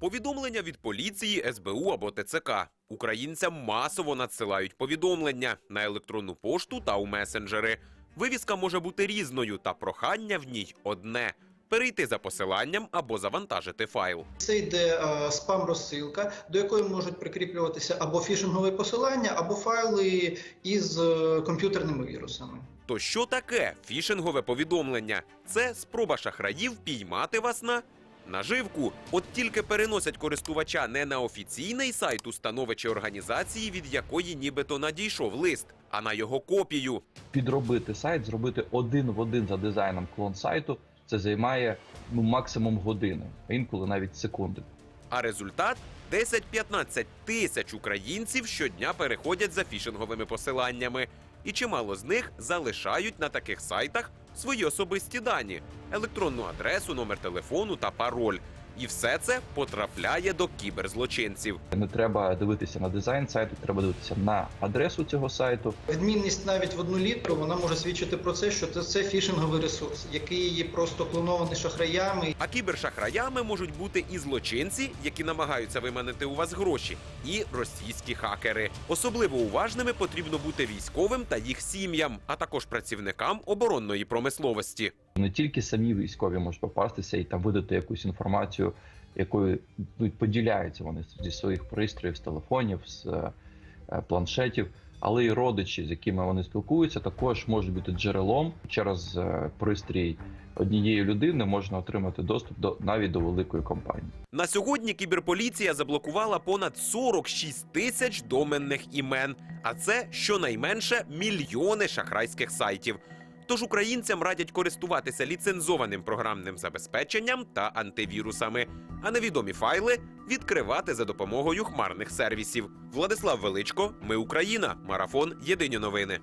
Повідомлення від поліції, СБУ або ТЦК. Українцям масово надсилають повідомлення на електронну пошту та у месенджери. Вивіска може бути різною, та прохання в ній одне: перейти за посиланням або завантажити файл. Це йде е, спам-розсилка, до якої можуть прикріплюватися або фішингові посилання, або файли із е, комп'ютерними вірусами. То що таке фішингове повідомлення? Це спроба шахраїв піймати вас на наживку. От тільки переносять користувача не на офіційний сайт установи чи організації, від якої нібито надійшов лист, а на його копію. підробити сайт, зробити один в один за дизайном клон сайту, це займає ну, максимум години, а інколи навіть секунди. А результат 10-15 тисяч українців щодня переходять за фішинговими посиланнями, і чимало з них залишають на таких сайтах свої особисті дані, електронну адресу, номер телефону та пароль. І все це потрапляє до кіберзлочинців. Не треба дивитися на дизайн сайту, треба дивитися на адресу цього сайту. Відмінність навіть в одну літеру вона може свідчити про це, що це, це фішинговий ресурс, який просто клонований шахраями. А кібершахраями можуть бути і злочинці, які намагаються виманити у вас гроші, і російські хакери. Особливо уважними потрібно бути військовим та їх сім'ям, а також працівникам оборонної промисловості. Не тільки самі військові можуть попастися і там видати якусь інформацію, якою ну, поділяються вони зі своїх пристроїв, з телефонів, з е, планшетів. Але й родичі, з якими вони спілкуються, також можуть бути джерелом через е, пристрій однієї людини можна отримати доступ до навіть до великої компанії. На сьогодні кіберполіція заблокувала понад 46 тисяч доменних імен, а це щонайменше мільйони шахрайських сайтів. Тож українцям радять користуватися ліцензованим програмним забезпеченням та антивірусами, а невідомі файли відкривати за допомогою хмарних сервісів. Владислав Величко, ми Україна, марафон Єдині новини.